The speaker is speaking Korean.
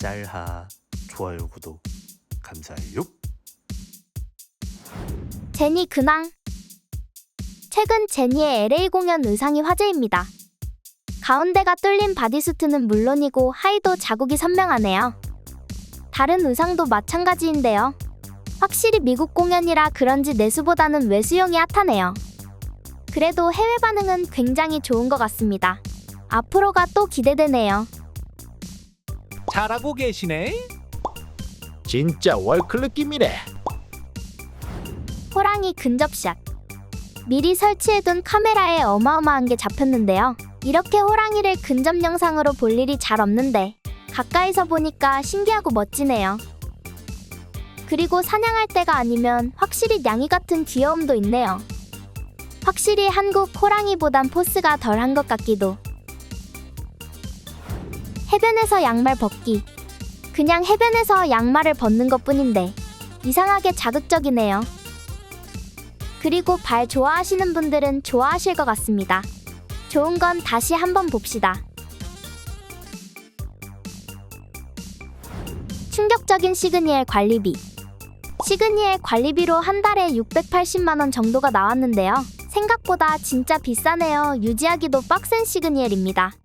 짤하 좋아요 구독 감사해요. 제니 근황 최근 제니의 LA 공연 의상이 화제입니다. 가운데가 뚫린 바디수트는 물론이고 하의도 자국이 선명하네요. 다른 의상도 마찬가지인데요. 확실히 미국 공연이라 그런지 내수보다는 외수용이 핫하네요. 그래도 해외 반응은 굉장히 좋은 것 같습니다. 앞으로가 또 기대되네요. 잘하고 계시네. 진짜 월클 느낌이래. 호랑이 근접샷. 미리 설치해둔 카메라에 어마어마한 게 잡혔는데요. 이렇게 호랑이를 근접 영상으로 볼 일이 잘 없는데 가까이서 보니까 신기하고 멋지네요. 그리고 사냥할 때가 아니면 확실히 냥이 같은 귀여움도 있네요. 확실히 한국 호랑이보단 포스가 덜한 것 같기도. 해변에서 양말 벗기. 그냥 해변에서 양말을 벗는 것 뿐인데 이상하게 자극적이네요. 그리고 발 좋아하시는 분들은 좋아하실 것 같습니다. 좋은 건 다시 한번 봅시다. 충격적인 시그니엘 관리비. 시그니엘 관리비로 한 달에 680만원 정도가 나왔는데요. 생각보다 진짜 비싸네요. 유지하기도 빡센 시그니엘입니다.